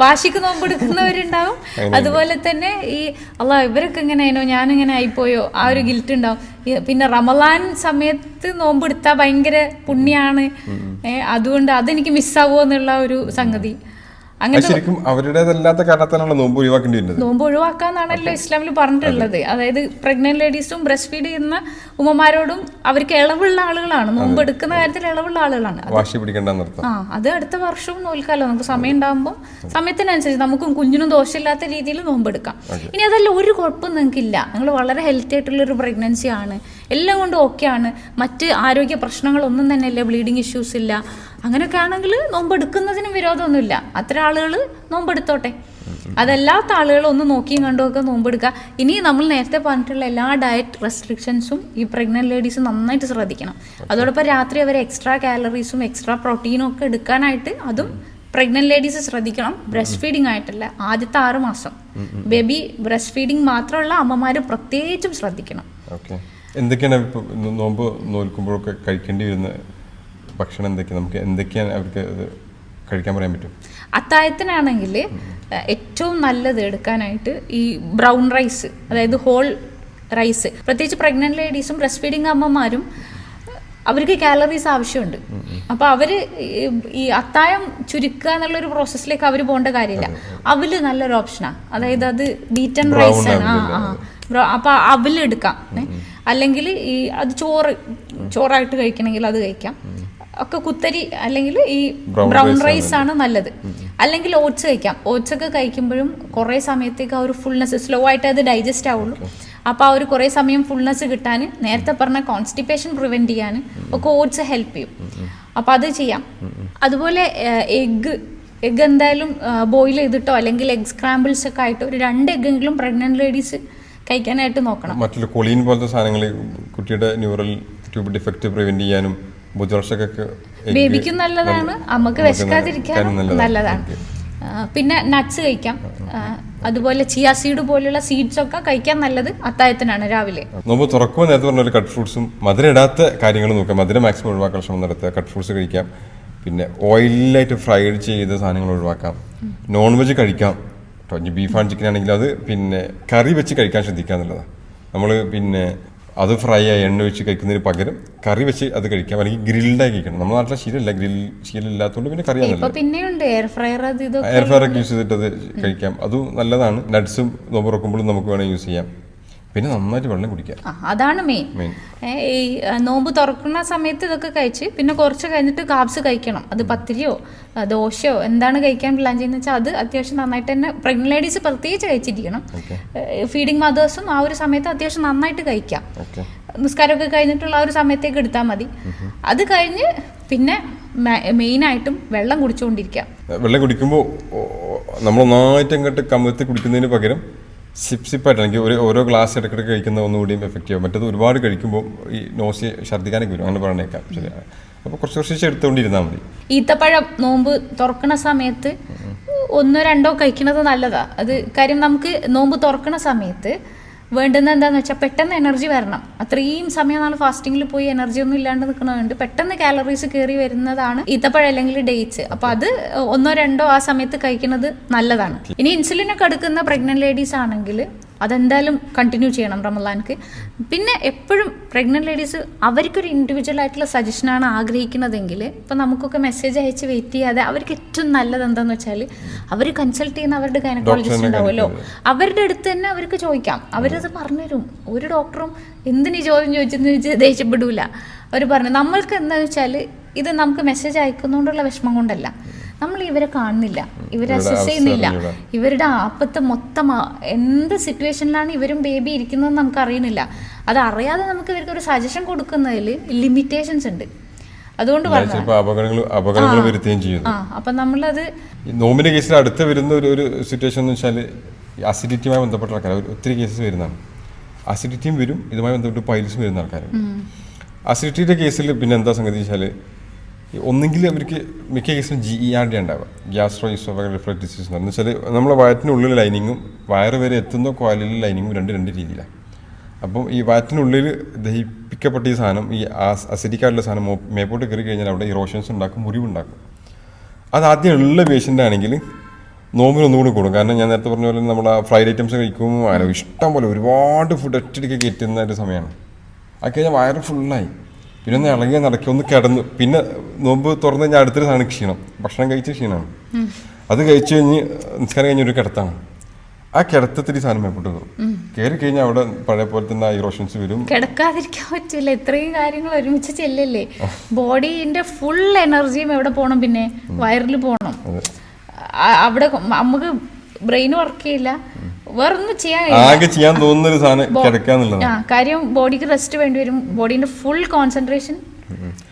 വാശിക്ക് നോമ്പെടുക്കുന്നവരുണ്ടാവും. അതുപോലെ തന്നെ ഈ അല്ല ഇവരൊക്കെ എങ്ങനെയാണോ ഞാനിങ്ങനെ ആയിപ്പോയോ? ആ ഒരു ഗിൽറ്റ് ഉണ്ടാവും. പിന്നെ റമലാൻ സമയത്ത് നോമ്പെടുത്താൽ ഭയങ്കര പുണ്യാണ്. അതുകൊണ്ട് അതെനിക്ക് മിസ്സാവോ എന്നുള്ള ഒരു സംഗതി. അങ്ങനെ ശരിക്കും അവരുടേതല്ലാത്ത കാരണത്താലാണ് നോമ്പ് ഒഴിവാക്കേണ്ടി വരുന്നത്. നോമ്പ് ഒഴിവാക്കാന്നാണല്ലോ ഇസ്ലാമിൽ പറഞ്ഞിട്ടുള്ളത്. അതായത് പ്രഗ്നന്റ് ലേഡീസും ബ്രസ്റ്റ് ഫീഡ് ചെയ്യുന്ന ഉമ്മമാരോടും അവർക്ക് ഇളവുള്ള ആളുകളാണ്. നോമ്പ് എടുക്കുന്ന കാര്യത്തിൽ ഇളവുള്ള ആളുകളാണ്. വാശി ആ അത് അടുത്ത വർഷവും നോൽക്കാലോ. നമുക്ക് സമയം ഉണ്ടാകുമ്പോൾ സമയത്തിനനുസരിച്ച് നമുക്കും കുഞ്ഞിനും ദോഷമില്ലാത്ത രീതിയിൽ നോമ്പ് എടുക്കാം. ഇനി അതല്ല ഒരു കുഴപ്പം നിങ്ങൾക്കില്ല. നിങ്ങൾ വളരെ ഹെൽത്തി ആയിട്ടുള്ള ഒരു പ്രഗ്നൻസി ആണ്. എല്ലാം കൊണ്ടും ഓക്കെ ആണ്. മറ്റ് ആരോഗ്യ പ്രശ്നങ്ങളൊന്നും തന്നെ ഇല്ല ബ്ലീഡിങ് ഇഷ്യൂസ് ഇല്ല. അങ്ങനെയൊക്കെ ആണെങ്കിൽ നോമ്പെടുക്കുന്നതിനും വിരോധമൊന്നുമില്ല. അത്ര ആളുകൾ നോമ്പെടുത്തോട്ടെ. അതല്ലാത്ത ആളുകൾ ഒന്ന് നോക്കിയും കണ്ടുമൊക്കെ നോമ്പെടുക്കുക. ഇനി നമ്മൾ നേരത്തെ പറഞ്ഞിട്ടുള്ള എല്ലാ ഡയറ്റ് റെസ്ട്രിക്ഷൻസും ഈ പ്രഗ്നന്റ് ലേഡീസ് നന്നായിട്ട് ശ്രദ്ധിക്കണം. അതോടൊപ്പം രാത്രി അവർ എക്സ്ട്രാ കാലറീസും എക്സ്ട്രാ പ്രോട്ടീനും ഒക്കെ എടുക്കാനായിട്ട് അതും പ്രഗ്നന്റ് ലേഡീസ് ശ്രദ്ധിക്കണം. ബ്രസ്റ്റ് ഫീഡിംഗ് ആയിട്ടല്ല ആദ്യത്തെ ആറ് മാസം. ബേബി ബ്രസ്റ്റ് ഫീഡിംഗ് മാത്രമുള്ള അമ്മമാർ പ്രത്യേകിച്ചും ശ്രദ്ധിക്കണം. എന്തൊക്കെയാണ് നോമ്പ് നോൽക്കുമ്പോഴൊക്കെ കഴിക്കേണ്ടി വരുന്ന ഭക്ഷണം എന്തൊക്കെയാണ് നമുക്ക് എന്തൊക്കെയാണ് അവർക്ക് കഴിക്കാൻ പറയാൻ പറ്റും? അത്തായത്തിനാണെങ്കിൽ ഏറ്റവും നല്ലത് എടുക്കാനായിട്ട് ഈ ബ്രൗൺ റൈസ് അതായത് ഹോൾ റൈസ്. പ്രത്യേകിച്ച് പ്രഗ്നന്റ് ലേഡീസും ബ്രസ്റ്റ് ഫീഡിങ് അമ്മമാരും അവർക്ക് കാലറീസ് ആവശ്യമുണ്ട്. അപ്പോൾ അവർ ഈ അത്തായം ചുരുക്കുക എന്നുള്ളൊരു പ്രോസസ്സിലേക്ക് അവർ പോകേണ്ട കാര്യമില്ല. അവൽ നല്ലൊരു ഓപ്ഷനാണ് അതായത് അത് ബീറ്റൺ റൈസ് ആണ്. ആ. ആ. അപ്പോൾ അപ്പൊ എടുക്കാം. അല്ലെങ്കിൽ ഈ അത് ചോറ് ചോറായിട്ട് കഴിക്കണമെങ്കിൽ അത് കഴിക്കാം. ഒക്കെ കുത്തരി അല്ലെങ്കിൽ ഈ ബ്രൗൺ റൈസ് ആണ് നല്ലത്. അല്ലെങ്കിൽ ഓട്സ് കഴിക്കാം. ഓട്സ് ഒക്കെ കഴിക്കുമ്പോഴും കുറേ സമയത്തേക്ക് ആ ഒരു ഫുൾനെസ് സ്ലോ ആയിട്ട് അത് ഡൈജസ്റ്റ് ആവുള്ളൂ. അപ്പോൾ ആ ഒരു കുറേ സമയം ഫുൾനെസ് കിട്ടാൻ നേരത്തെ പറഞ്ഞ കോൺസ്റ്റിപ്പേഷൻ പ്രിവെന്റ് ചെയ്യാൻ ഒക്കെ ഓട്സ് ഹെൽപ്പ് ചെയ്യും. അപ്പോൾ അത് ചെയ്യാം. അതുപോലെ എഗ്ഗ് എഗ്ഗ് എന്തായാലും ബോയിൽ ചെയ്തിട്ടോ അല്ലെങ്കിൽ എഗ് സ്ക്രാമ്പിൾസ് ഒക്കെ ആയിട്ട് ഒരു രണ്ട് എഗ്ഗെങ്കിലും പ്രഗ്നന്റ് ലേഡീസ് കഴിക്കാനായിട്ട് നോക്കണം. മറ്റുള്ള കൊളീൻ പോലത്തെ സാധനങ്ങൾ കുട്ടിയുടെ ന്യൂറൽ ട്യൂബ് ഡിഫക്റ്റ് പ്രിവെന്റ് ചെയ്യാനും ബുദ്ധിവർഷക്കൊക്കെ ബേബിക്കും നല്ലതാണ് അമ്മയ്ക്ക് വിശക്കാതിരിക്കാനും നല്ലതാണ്. പിന്നെ നട്ട്സ് കഴിക്കാം. അതുപോലെ ചിയ സീഡ് പോലുള്ള സീഡ്സ് ഒക്കെ കഴിക്കാൻ നല്ലത് അത്തായത്തിനാണ് രാവിലെ. നോമ്പ് തുറക്കുമ്പോൾ നേരത്തെ പറഞ്ഞ ഒരു കട്ട് ഫ്രൂട്ട്സും മധുരം ഇടാത്ത കാര്യങ്ങൾ നോക്കാം മധുരം മാക്സിമം ഒഴിവാക്കാൻ ശ്രമം നടത്തുക. കട്ട് ഫ്രൂട്ട്സ് കഴിക്കാം. പിന്നെ ഓയിലായിട്ട് ഫ്രൈഡ് ചെയ്ത സാധനങ്ങൾ ഒഴിവാക്കാം. നോൺ വെജ് കഴിക്കാം. ബീഫ് ആൻഡ് ചിക്കൻ ആണെങ്കിൽ അത് പിന്നെ കറി വെച്ച് കഴിക്കാൻ ശ്രദ്ധിക്കുക എന്നുള്ളതാണ്. നമ്മൾ പിന്നെ അത് ഫ്രൈ ആയി എണ്ണ വെച്ച് കഴിക്കുന്നതിന് പകരം കറി വെച്ച് അത് കഴിക്കാം. അല്ലെങ്കിൽ ഗ്രിൽഡായി കഴിക്കണം. നമ്മുടെ നാട്ടിലെ ശീലമില്ല. ഗ്രിൽ ശീലമില്ലാത്തതുകൊണ്ട് പിന്നെ കറി പിന്നെയുണ്ട് എയർ ഫ്രയർ എയർ ഫ്രയർ ഒക്കെ യൂസ് ചെയ്തിട്ട് അത് കഴിക്കാം. അതും നല്ലതാണ്. നട്ട്സും നോമ്പ് തുറക്കുമ്പോഴും നമുക്ക് വേണമെങ്കിൽ യൂസ് ചെയ്യാം. പിന്നെ നന്നായിട്ട് വെള്ളം കുടിക്കാം ആ, അതാണ് മെയിൻ മെയിൻ ഈ ആ, നോമ്പ് തുറക്കുന്ന സമയത്ത് ഇതൊക്കെ കഴിച്ച് പിന്നെ കുറച്ച് കഴിഞ്ഞിട്ട് കാബ്സ് കഴിക്കണം. അത് പത്തിരിയോ ആ, ദോശയോ എന്താണ് കഴിക്കാൻ പ്ലാൻ ചെയ്യുന്നത് വെച്ചാൽ അത് അത്യാവശ്യം നന്നായിട്ട് തന്നെ പ്രഗ്നന്റ് ലേഡീസ് പ്രത്യേകിച്ച് കഴിച്ചിരിക്കണം. ഓക്കെ ഫീഡിങ് മദേഴ്സും ആ ഒരു സമയത്ത് അത്യാവശ്യം നന്നായിട്ട് കഴിക്കാം. ഓക്കെ നിസ്കാരമൊക്കെ കഴിഞ്ഞിട്ടുള്ള ആ ഒരു സമയത്തേക്ക് എടുത്താൽ മതി. അത് കഴിഞ്ഞ് പിന്നെ മെയിനായിട്ടും വെള്ളം കുടിച്ചുകൊണ്ടിരിക്കാം വെള്ളം കുടിക്കുമ്പോൾ നമ്മൾ നന്നായിട്ട് അങ്ങോട്ട് കമഴ്ത്തി കുടിക്കുന്നതിന് പകരം സിപ്പ് സിപ്പായിട്ട് എനിക്ക് ഒരു ഓരോ ഗ്ലാസ് ഇടയ്ക്കിടയ്ക്ക് കഴിക്കുന്ന ഒന്നുകൂടിയും എഫക്റ്റ് ആവും മറ്റത് ഒരുപാട് കഴിക്കുമ്പോൾ ഈ നോസി ഛർദ്ദിക്കാനൊക്കെ വരും. അങ്ങനെ പറഞ്ഞേക്കാം. ശരിയാണ് അപ്പോൾ കുറച്ച് കുറച്ച് എടുത്തുകൊണ്ടിരുന്നാൽ മതി. ഈത്തപ്പഴം നോമ്പ് തുറക്കണ സമയത്ത് ഒന്നോ രണ്ടോ കഴിക്കുന്നത് നല്ലതാ. അത് കാര്യം നമുക്ക് നോമ്പ് തുറക്കണ സമയത്ത് വേണ്ടുന്ന എന്താന്ന് വെച്ചാൽ പെട്ടെന്ന് എനർജി വരണം. അത്രയും സമയം നമ്മൾ ഫാസ്റ്റിംഗിൽ പോയി എനർജി ഒന്നും ഇല്ലാണ്ട് നിൽക്കുന്നതുകൊണ്ട് പെട്ടെന്ന് കാലറീസ് കയറി വരുന്നതാണ് ഈത്തപ്പഴം അല്ലെങ്കിൽ ഡേറ്റ്സ് അപ്പൊ അത് ഒന്നോ രണ്ടോ ആ സമയത്ത് കഴിക്കുന്നത് നല്ലതാണ്. ഇനി ഇൻസുലിനൊക്കെ എടുക്കുന്ന പ്രഗ്നന്റ് ലേഡീസ് ആണെങ്കിൽ അതെന്തായാലും കണ്ടിന്യൂ ചെയ്യണം റമലാൻക്ക് പിന്നെ എപ്പോഴും പ്രഗ്നന്റ് ലേഡീസ് അവർക്കൊരു ഇൻഡിവിജ്വൽ ആയിട്ടുള്ള സജഷനാണ് ആഗ്രഹിക്കുന്നതെങ്കിൽ ഇപ്പം നമുക്കൊക്കെ മെസ്സേജ് അയച്ച് വെയിറ്റ് ചെയ്യാതെ അവർക്ക് ഏറ്റവും നല്ലത് എന്താണെന്ന് വെച്ചാൽ അവർ കൺസൾട്ട് ചെയ്യുന്ന അവരുടെ ഗൈനക്കോളജിസ്റ്റ് ഉണ്ടാവുമല്ലോ. അവരുടെ അടുത്ത് തന്നെ അവർക്ക് ചോദിക്കാം. അവരത് പറഞ്ഞുതരും. ഒരു ഡോക്ടറും എന്തിനീ ചോദ്യം ചോദിച്ചെന്ന് ചോദിച്ച് ദേഷ്യപ്പെടില്ല അവർ പറഞ്ഞു നമ്മൾക്ക് എന്താണെന്ന് വെച്ചാൽ ഇത് നമുക്ക് മെസ്സേജ് അയക്കുന്നതുകൊണ്ടുള്ള വിഷമം കൊണ്ടല്ല. നമ്മൾ ഇവരെ കാണുന്നില്ല. ഇവരെ അസസ് ചെയ്യുന്നില്ല. ഇവരുടെ ആപ്പത്ത് മൊത്തം എന്ത് സിറ്റുവേഷനിലാണ് ഇവരും ബേബി ഇരിക്കുന്നതെന്ന് നമുക്ക് അറിയുന്നില്ല അത് അറിയാതെ നമുക്ക് ഇവർക്ക് ഒരു സജഷൻ കൊടുക്കുന്നതിൽ ലിമിറ്റേഷൻസ് ഉണ്ട്. അതുകൊണ്ട് അപകടങ്ങൾ വരുത്തുകയും ചെയ്യുന്നു. അപ്പം നമ്മളത് ഈ നോമ്പിന്റെ കേസിൽ അടുത്ത് വരുന്ന ഒരു ഒരു സിറ്റുവേഷൻ എന്ന് വെച്ചാൽ അസിഡിറ്റിയുമായി ബന്ധപ്പെട്ട ആൾക്കാർ ഒത്തിരി കേസസ് വരുന്നതാണ്. അസിഡിറ്റിയും വരും. ഇതുമായി ബന്ധപ്പെട്ട് പൈൽസും വരുന്ന ആൾക്കാരും അസിഡിറ്റിയുടെ കേസിൽ പിന്നെ എന്താ സംഗതി വെച്ചാൽ ഒന്നെങ്കിൽ അവർക്ക് മിക്ക കേസിലും ജി ഇ ആർ ഡി ഉണ്ടാവുക. ഗ്യാസ്ട്രോ ഇസോഫഗൽ റിഫ്ലക്ട് ഡിസീസ് എന്ന് വെച്ചാൽ നമ്മളെ വയറ്റിനുള്ളിൽ ലൈനിങ്ങും വയറ് വരെ എത്തുന്ന കോലിലെ ലൈനിങ്ങും രണ്ട് രണ്ട് രീതിയിലാണ്. അപ്പം ഈ വയറ്റിനുള്ളിൽ ദഹിപ്പിക്കപ്പെട്ട ഈ സാധനം ഈ അസിഡിക്കായിട്ടുള്ള സാധനം മേപ്പോട്ട് കയറി കഴിഞ്ഞാൽ അവിടെ ഇറോഷൻസ് ഉണ്ടാക്കും മുറിവുണ്ടാക്കും. അത് ആദ്യം ഉള്ള പേഷ്യന്റ് ആണെങ്കിൽ നോമ്പിന് ഒന്നുകൂടി കൂടും. കാരണം ഞാൻ നേരത്തെ പറഞ്ഞ പോലെ നമ്മൾ ഫ്രൈഡ് ഐറ്റംസ് കഴിക്കുമ്പോൾ ഇഷ്ടം പോലെ ഒരുപാട് ഫുഡ് ഒറ്റയ്ക്ക് കയറ്റുന്ന ഒരു സമയമാണ്. അത് കഴിഞ്ഞാൽ വയറ് ഫുള്ളായി പിന്നെ ഒന്ന് ഇളകി നടക്കി ഒന്ന് കിടന്നു പിന്നെ നോമ്പ് തുറന്നു കഴിഞ്ഞാൽ അടുത്തൊരു സാധനം ക്ഷീണം. ഭക്ഷണം കഴിച്ച ക്ഷീണമാണ് അത് കഴിച്ചു കഴിഞ്ഞ് നിസ്കാരം കഴിഞ്ഞ ഒരു കിടത്താണ്. ആ കിടത്തത്തിൽ സാധനം മേപ്പോട്ട് കയറും കയറി കഴിഞ്ഞാൽ അവിടെ പഴയ പോലെ തന്നെ ഇറോഷൻസ് വരും. കിടക്കാതിരിക്കാൻ പറ്റില്ല ഇത്രയും കാര്യങ്ങൾ ഒരുമിച്ച് ചെല്ലല്ലേ? ബോഡിന്റെ ഫുൾ എനർജിയും എവിടെ പോകണം പിന്നെ? വയറിൽ പോകണം അവിടെ നമുക്ക് ബ്രെയിൻ വർക്ക് ചെയ്യില്ല. വേറൊന്നും ചെയ്യാൻ. ആകെ ചെയ്യാൻ തോന്നുന്ന ഒരു സാധനം ആ കാര്യം ബോഡിക്ക് റെസ്റ്റ് വേണ്ടി വരും ബോഡീന്റെ ഫുൾ കോൺസെൻട്രേഷൻ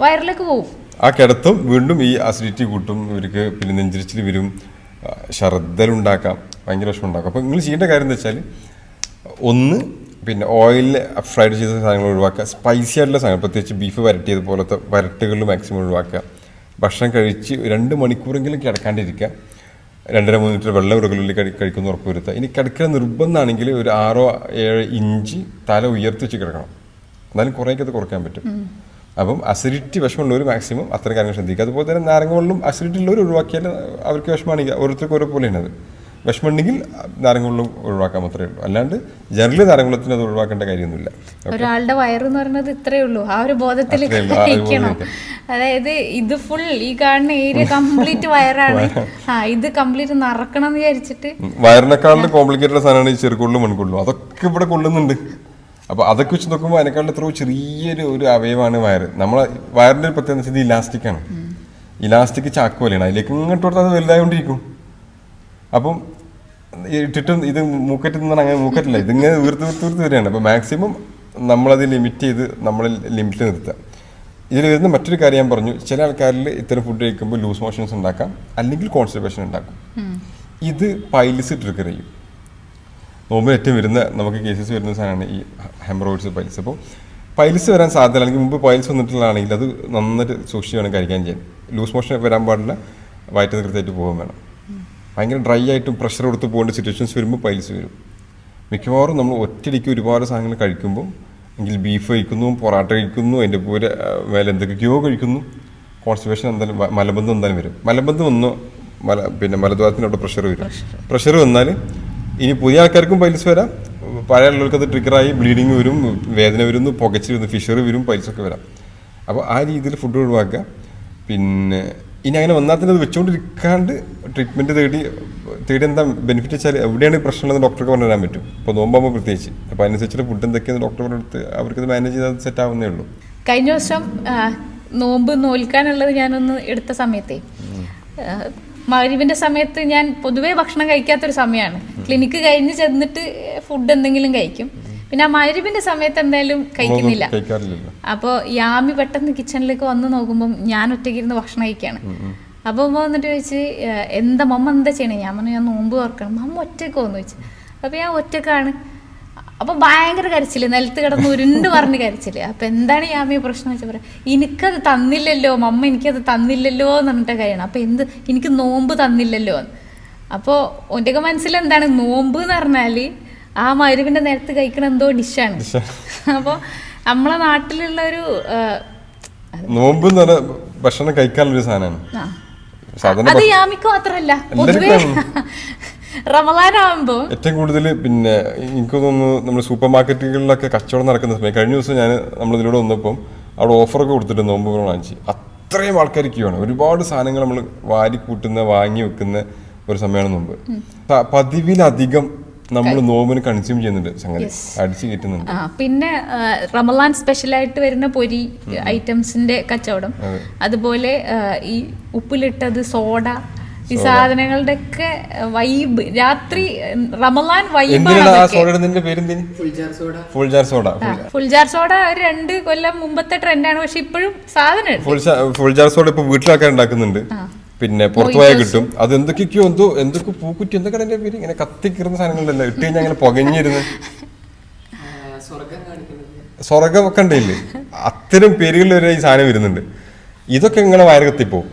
വയറിലേക്ക് പോകും ആ കിടത്തും വീണ്ടും ഈ അസിഡിറ്റി കൂട്ടും ഇവർക്ക് പിന്നെ നെഞ്ചിരിച്ചിൽ വരും. ഛർദ്ദലുണ്ടാക്കാം ഭയങ്കര വിഷമം ഉണ്ടാക്കും അപ്പോൾ നിങ്ങൾ ചെയ്യേണ്ട കാര്യം എന്താ വെച്ചാൽ ഒന്ന് പിന്നെ ഓയിലിൽ ഫ്രൈഡ് ചെയ്ത സാധനങ്ങൾ ഒഴിവാക്കുക. സ്പൈസി ആയിട്ടുള്ള സാധനം പ്രത്യേകിച്ച് ബീഫ് വരട്ടിയത് പോലത്തെ വരട്ടുകൾ മാക്സിമം ഒഴിവാക്കുക. ഭക്ഷണം കഴിച്ച് രണ്ട് മണിക്കൂറെങ്കിലും കിടക്കാണ്ടിരിക്കുക. രണ്ടര മൂന്ന് ലിറ്റർ വെള്ളം റെഗുലർലി കഴി കഴിക്കുന്ന ഉറപ്പ് വരുത്തുക ഇനി കിടക്കുന്ന നിർബന്ധമാണെങ്കിൽ ഒരു ആറോ ഏഴ് ഇഞ്ച് തല ഉയർത്തിച്ച് കിടക്കണം. എന്നാലും കുറേയൊക്കെ അത് കുറയ്ക്കാൻ പറ്റും. അപ്പം അസിഡിറ്റി വിഷമമുള്ളവർ മാക്സിമം അത്തരം കാര്യങ്ങൾ ശ്രദ്ധിക്കുക. അതുപോലെ തന്നെ നാരങ്ങ വെള്ളം അസിഡിറ്റി ഉള്ളവർ ഒഴിവാക്കിയാൽ അവർക്ക് വിഷമാണെങ്കിൽ ഓരോരുത്തർക്കും ഓരോ പോലെയാണ് അത്. വിഷമമുണ്ടെങ്കിൽ നാരങ്ങ വെള്ളം ഒഴിവാക്കാൻ മാത്രമേ ഉള്ളൂ. അല്ലാണ്ട് ജനറലി നാരങ്ങ വെള്ളത്തിന് അത് ഒഴിവാക്കേണ്ട കാര്യമൊന്നുമില്ല. ഒരാളുടെ വയറ് എന്ന് പറയുന്നത് ഇത്രയേ ഉള്ളൂ. ആ ഒരു ബോധത്തിൽ. അതായത് ഇത് ഫുൾ ഈ കാണുന്ന ഏരിയ കംപ്ലീറ്റ് വയറാണ്. ആ ഇത് കംപ്ലീറ്റ് നടക്കണം എന്ന് വിചാരിച്ചിട്ട്. വയറിനെക്കാളും കോംപ്ലിക്കേറ്റഡ് സാധനമാണ് ഈ ചെറുകൊള്ളും മൺകൊള്ളും. അതൊക്കെ ഇവിടെ കൊള്ളുന്നുണ്ട്. അപ്പോൾ അതൊക്കെ വെച്ച് നോക്കുമ്പോൾ അതിനേക്കാൾ എത്രയോ ചെറിയൊരു ഒരു അവയവമാണ് വയർ നമ്മളെ വയറിന്റെ ഒരു പ്രത്യേകത ഇലാസ്റ്റിക് ആണ്. ഇലാസ്റ്റിക് ചാക്ക് പോലെയാണ്. അതിലേക്ക് ഇങ്ങോട്ട് കൊടുത്താൽ അത് വലുതായോണ്ടിരിക്കും അപ്പം ഇട്ടിട്ടും ഇത് മൂക്കറ്റ് നിന്നാണ് അങ്ങനെ മൂക്കറ്റില്ല. ഇതിങ്ങനെ വീർത്ത് വീർത്ത് വീർത്ത് വരികയാണ്. അപ്പോൾ മാക്സിമം നമ്മളത് ലിമിറ്റ് ചെയ്ത് നമ്മൾ ലിമിറ്റ് നിർത്തുക. ഇതിൽ വരുന്ന മറ്റൊരു കാര്യം ഞാൻ പറഞ്ഞു. ചില ആൾക്കാരിൽ ഇത്തരം ഫുഡ് കഴിക്കുമ്പോൾ ലൂസ് മോഷൻസ് ഉണ്ടാക്കാം. അല്ലെങ്കിൽ കോൺസ്റ്റിപ്പേഷൻ ഉണ്ടാക്കും. ഇത് പൈലിസ് ട്രിഗർ ചെയ്യും. നോമ്പ് ഏറ്റവും വരുന്ന നമുക്ക് കേസസ് വരുന്ന സാധനമാണ് ഈ ഹെമറോയിഡ്സ് പൈൽസ് അപ്പോൾ പൈൽസ് വരാൻ സാധ്യത അല്ലെങ്കിൽ മുമ്പ് പൈൽസ് വന്നിട്ടുള്ളതാണെങ്കിൽ അത് നന്നായിട്ട് സൂക്ഷിച്ച് വേണം കഴിക്കാൻ ചെയ്യാൻ. ലൂസ് മോഷൻ വരാൻ പാടില്ല. വയറ്റ് കൃത്യമായിട്ട് പോകാൻ വേണം. ഭയങ്കര ഡ്രൈ ആയിട്ടും പ്രഷർ കൊടുത്ത് പോകേണ്ട സിറ്റുവേഷൻസ് വരുമ്പോൾ പൈൽസ് വരും. മിക്കവാറും നമ്മൾ ഒറ്റയടിക്ക് ഒരുപാട് സാധനങ്ങൾ കഴിക്കുമ്പോൾ എങ്കിൽ ബീഫ് കഴിക്കുന്നു പൊറാട്ട കഴിക്കുന്നു അതിന്റെ പോലെ മേലെ എന്തൊക്കെയോ കഴിക്കുന്നു. കോൺസ്റ്റിപ്പേഷൻ എന്തായാലും മലബന്ധം എന്തായാലും വരും. മലബന്ധം വന്നോ മല പിന്നെ മലദ്വാരത്തിന് അവിടെ പ്രഷർ വരും പ്രഷർ വന്നാൽ ഇനി പുതിയ ആൾക്കാർക്കും പൈൽസ് വരാം. പഴയ ആളുകൾക്ക് അത് ട്രിഗറായി ബ്ലീഡിങ് വരും വേദന വരുന്നു പുകച്ചിൽ വരുന്നു ഫിഷർ വരും പൈൽസൊക്കെ വരാം. അപ്പോൾ ആ രീതിയിൽ ഫുഡ് ഒഴിവാക്കുക. പിന്നെ ഇനി അങ്ങനെ വന്നാൽ തന്നെ അത് വെച്ചുകൊണ്ടിരിക്കാണ്ട് ട്രീറ്റ്മെന്റ് തേടി തേടി എന്താ ബെനിഫിറ്റ് വെച്ചാൽ എവിടെയാണ് പ്രശ്നമുള്ളത് ഡോക്ടർക്ക് പറഞ്ഞു തരാൻ പറ്റും. ഇപ്പോൾ നോമ്പാകുമ്പോൾ പ്രത്യേകിച്ച്. അപ്പോൾ അതിനനുസരിച്ചുള്ള ഫുഡ് എന്തൊക്കെയാണ് ഡോക്ടർ പറഞ്ഞെടുത്ത് അവർക്കത് മാനേജ് ചെയ്താൽ സെറ്റ് ആവുന്നേ ഉള്ളൂ. കഴിഞ്ഞ വർഷം നോമ്പ് നോൽക്കാനുള്ളത് ഞാനൊന്ന് എടുത്ത സമയത്തെ മകരീവിന്റെ സമയത്ത് ഞാൻ പൊതുവേ ഭക്ഷണം കഴിക്കാത്തൊരു സമയമാണ് ക്ലിനിക്ക് കഴിഞ്ഞ് ചെന്നിട്ട് ഫുഡ് എന്തെങ്കിലും കഴിക്കും. പിന്നെ ആ മകരീവിന്റെ സമയത്ത് എന്തായാലും കഴിക്കുന്നില്ല. അപ്പോൾ യാമി പെട്ടെന്ന് കിച്ചണിലേക്ക് വന്ന് നോക്കുമ്പോൾ ഞാൻ ഒറ്റയ്ക്ക് ഇരുന്ന് ഭക്ഷണം കഴിക്കുകയാണ് അപ്പോൾ ഉമ്മ വന്നിട്ട് ചോദിച്ച് എന്താ മമ്മ എന്താ ചെയ്യണേ? ഞാൻ പറഞ്ഞു ഞാൻ നോമ്പ് ഓർക്കണം മമ്മ ഒറ്റയ്ക്ക് വന്നു ചോദിച്ചു. അപ്പോൾ ഞാൻ ഒറ്റക്കാണ്. അപ്പൊ ഭയങ്കര കരച്ചിൽ നിലത്ത് കിടന്ന് ഉരുണ്ട് പറഞ്ഞ് കരച്ചിൽ. അപ്പൊ എന്താണ് യാമി പ്രശ്നം വെച്ചാൽ പറയാം എനിക്കത് തന്നില്ലല്ലോ മമ്മ എനിക്കത് തന്നില്ലല്ലോ എന്ന് പറഞ്ഞിട്ട് കഴിയണം അപ്പൊ എന്ത് എനിക്ക് നോമ്പ് തന്നില്ലല്ലോ എന്ന്. അപ്പോൾ മനസ്സിൽ എന്താണ് നോമ്പ് എന്ന് പറഞ്ഞാൽ ആ മരുവിന്റെ നേരത്ത് കഴിക്കണ എന്തോ ഡിഷാണ്. അപ്പോൾ നമ്മളെ നാട്ടിലുള്ള ഒരു നോമ്പ് ഭക്ഷണം കഴിക്കാനുള്ളൊരു സാധനമാണ്. അത് യാമിക്ക് മാത്രല്ല പൊതുവേ റമദാനാവുമ്പോ ഏറ്റവും കൂടുതൽ പിന്നെ എനിക്ക് തോന്നുന്നു നമ്മുടെ സൂപ്പർ മാർക്കറ്റുകളിലൊക്കെ കച്ചവടം നടക്കുന്ന സമയം കഴിഞ്ഞ ദിവസം ഞാൻ നമ്മളിതിലൂടെ വന്നപ്പം അവിടെ ഓഫറൊക്കെ കൊടുത്തിട്ട് നോമ്പ് വാങ്ങിച്ച്. അത്രയും ആൾക്കാർ ക്യൂയാണ് ഒരുപാട് സാധനങ്ങൾ നമ്മൾ വാരി കൂട്ടുന്ന വാങ്ങി വെക്കുന്ന ഒരു സമയമാണ് നോമ്പ്. പതിവിലധികം നമ്മൾ നോമ്പിന് കൺസ്യൂം ചെയ്യുന്നുണ്ട് സംഗതി. അടിച്ചു കിട്ടുന്നുണ്ട് ആ പിന്നെ റമലാൻ റമദാൻ സ്പെഷ്യലായിട്ട് വരുന്ന പൊരി ഐറ്റംസിന്റെ കച്ചവടം. അതുപോലെ ഈ ഉപ്പിലിട്ടത് സോഡ ഈ സാധനങ്ങളുടെ ഒക്കെ വൈബ് രാത്രി Ramadan vibe full jar soda ഇടുന്നതിന്റെ പേരെന്തിന്? Full jar soda. Full jar soda ഒരു രണ്ട് കൊല്ലം മുമ്പത്തെ ട്രെൻഡാണ് പക്ഷെ ഇപ്പോഴും സാധനം full jar full full jar soda ഇപ്പൊ വീട്ടിലാക്കാൻ ഉണ്ടാക്കുന്നുണ്ട്. പിന്നെ പുറത്തു പോയാൽ കിട്ടും. അത് എന്തൊക്കെയൊക്കെയോ എന്തോ എന്തൊക്കെ പൂക്കുറ്റി എന്തൊക്കെ അതിന്റെ പേര്? ഇങ്ങനെ കത്തിക്കിറുന്ന സാധനങ്ങളുണ്ടല്ലോ ഇട്ട് കഴിഞ്ഞാൽ അങ്ങനെ പുകഞ്ഞിരുന്ന്. സ്വർഗം ഒക്കെ ഉണ്ടല്ലേ അത്തരം പേരുകളിൽ വരെ ഈ സാധനം വരുന്നുണ്ട്. ഇതൊക്കെ ഇങ്ങനെ വയറ് കത്തിപ്പോവും.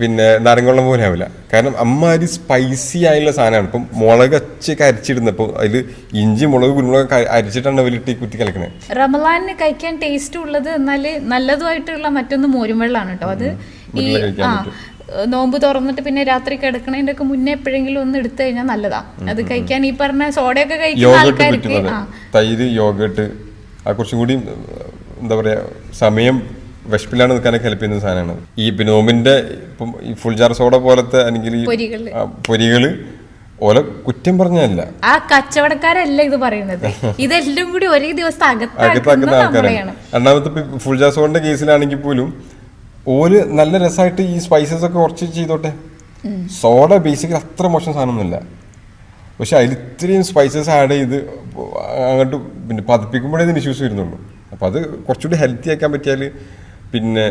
പിന്നെ നാരങ്ങവെള്ളം പോലെ ആവില്ല. കാരണം അമ്മാതിരി സ്പൈസി ആയുള്ള സാധനമാണ്. ഇപ്പം മുളക് അച്ചൊക്കെ അരിച്ചിടുന്നത് ഇപ്പൊ അതിൽ ഇഞ്ചി മുളക് കുരുമുളക് അരിച്ചിട്ടാണ് അവരിട്ട് കുറ്റി കുത്തി കലക്കണേ. റമലാനിന് കഴിക്കാൻ ടേസ്റ്റ് ഉള്ളത് എന്നാൽ നല്ലതുമായിട്ടുള്ള മറ്റൊന്ന് മോരും വെള്ളമാണ് കേട്ടോ അത് ഈ ആ നോമ്പ് തുറന്നിട്ട് പിന്നെ രാത്രി കിടക്കണതിന്റെ ഒക്കെ മുന്നേ എപ്പോഴെങ്കിലും ഒന്ന് എടുത്തു കഴിഞ്ഞാൽ നല്ലതാ. അത് കഴിക്കാൻ ഈ പറഞ്ഞ സോഡയൊക്കെ കഴിക്കുന്ന ആൾക്കാർക്ക് തൈര് യോഗട്ട് ആ കുറച്ചും കൂടി എന്താ പറയാ സമയം വിശപ്പിലാണ് നിൽക്കാനൊക്കെ ഹെൽപ്പ് ചെയ്യുന്ന സാധനമാണ്. ഈ പിന്നെ നോമ്പിന്റെ ഇപ്പം ഈ ഫുൾ ജാർ സോഡ പോലത്തെ അല്ലെങ്കിൽ. ആ, ഓല കുറ്റം പറഞ്ഞല്ല ആ കച്ചവടക്കാരല്ല ഇത് പറയുന്നത്. ഇതെല്ലാം കൂടി ഒരേ ദിവസം അകത്താക്കുന്ന ആൾക്കാരാണ്. രണ്ടാമത്തെ ഫുൾ ജാർ സോഡിന്റെ കേസിലാണെങ്കിൽ പോലും ഓൽ നല്ല രസമായിട്ട് ഈ സ്പൈസസ് ഒക്കെ കുറച്ച് ചെയ്തോട്ടെ. സോഡ ബേസിക്കലി അത്ര മോശം സാധനമൊന്നുമില്ല. പക്ഷെ അതിൽ ഇത്രയും സ്പൈസസ് ആഡ് ചെയ്ത് അങ്ങോട്ട് പിന്നെ പതിപ്പിക്കുമ്പോഴേ ഇതിന് ഇഷ്യൂസ് വരുന്നുള്ളൂ. അപ്പം അത് കുറച്ചുകൂടി ഹെൽത്തി ആക്കാൻ പറ്റിയാൽ പിന്നെ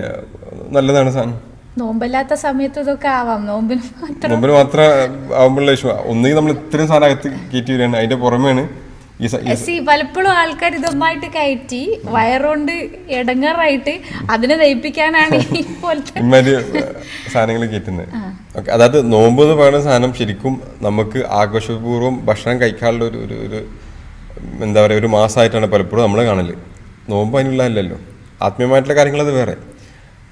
നല്ലതാണ് സാധനം നോമ്പല്ലാത്ത സമയത്ത് ഇതൊക്കെ ആവാം. നോമ്പിന് മാത്രം നോമ്പിന് മാത്രം ആവുമ്പോഴുള്ള ഇഷ്യൂ ഒന്നുകിൽ നമ്മൾ ഇത്രയും സാധനം അകത്ത് കയറ്റി വരികയാണ്. അതിന്റെ പുറമേ ഈ സ- പലപ്പോഴും ആൾക്കാർ ഇതൊന്നായിട്ട് കയറ്റി വയറുകൊണ്ട് ഇടങ്ങാറായിട്ട് അതിനെ ദയിപ്പിക്കാനാണ് സാധനങ്ങൾ കയറ്റുന്നത് ഓക്കെ അതായത് നോമ്പ് എന്ന് പറയുന്ന സാധനം ശരിക്കും നമുക്ക് ആഘോഷപൂർവം ഭക്ഷണം കഴിക്കാനുള്ള ഒരു ഒരു എന്താ പറയുക ഒരു മാസമായിട്ടാണ് പലപ്പോഴും നമ്മൾ കാണൽ. നോമ്പ് അതിനുള്ളതല്ലല്ലോ ആത്മീയമായിട്ടുള്ള കാര്യങ്ങളത് വേറെ.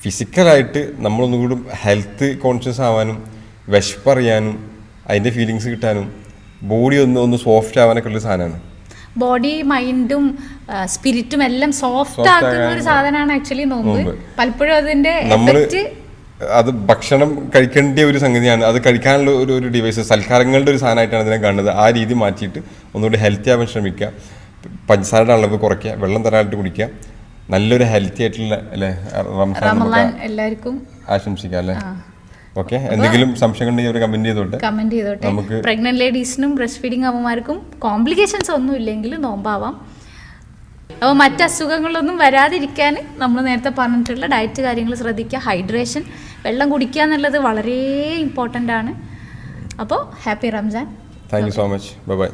ഫിസിക്കലായിട്ട് നമ്മളൊന്നുകൂടും ഹെൽത്ത് കോൺഷ്യസ് ആവാനും വിശപ്പറിയാനും അതിന്റെ ഫീലിങ്സ് കിട്ടാനും ബോഡി ഒന്ന് ഒന്ന് സോഫ്റ്റ് ആവാനൊക്കെ ഉള്ള സാധനമാണ്. ബോഡി മൈൻഡും സ്പിരിറ്റും എല്ലാം സോഫ്റ്റ് ആക്കുന്ന ഒരു സാധനമാണ് ആക്ച്വലി നോമ്പ്. പലപ്പോഴും അതിന്റെ എഫക്റ്റ് അത് ഭക്ഷണം കഴിക്കേണ്ട ഒരു സംഗതിയാണ്. അത് കഴിക്കാനുള്ള ഒരു ഒരു ഡിവൈസ് സൽക്കാരങ്ങളുടെ ഒരു സാധനമായിട്ടാണ് അതിനെ കാണുന്നത്. ആ രീതി മാറ്റിയിട്ട് ഒന്നുകൂടി ഹെൽത്തി ആവാൻ ശ്രമിക്കുക. പഞ്ചസാരയുടെ അളവ് കുറയ്ക്കുക. വെള്ളം തരാനായിട്ട് കുടിക്കുക. നല്ലൊരു ഹെൽത്തി ആയിട്ടുള്ള അല്ലേ റംസാൻ എല്ലാവർക്കും ആശംസിക്കാം അല്ലേ? ഓക്കെ എന്തെങ്കിലും സംശയം ഉണ്ടെങ്കിൽ അവർ കമന്റ് ചെയ്തോട്ടെ. കമന്റ് ചെയ്തോട്ടെ. നമുക്ക് പ്രഗ്നന്റ് ലേഡീസിനും ബ്രസ്റ്റ് ഫീഡിങ് അമ്മമാർക്കും കോംപ്ലിക്കേഷൻസ് ഒന്നും ഇല്ലെങ്കിൽ നോമ്പാവാം. അപ്പോൾ മറ്റ് അസുഖങ്ങളൊന്നും വരാതിരിക്കാൻ നമ്മൾ നേരത്തെ പറഞ്ഞിട്ടുള്ള ഡയറ്റ് കാര്യങ്ങൾ ശ്രദ്ധിക്കുക. ഹൈഡ്രേഷൻ വെള്ളം കുടിക്കുക എന്നുള്ളത് വളരെ ഇമ്പോർട്ടന്റ് ആണ്. അപ്പോൾ happy Ramzan thank you so much bye bye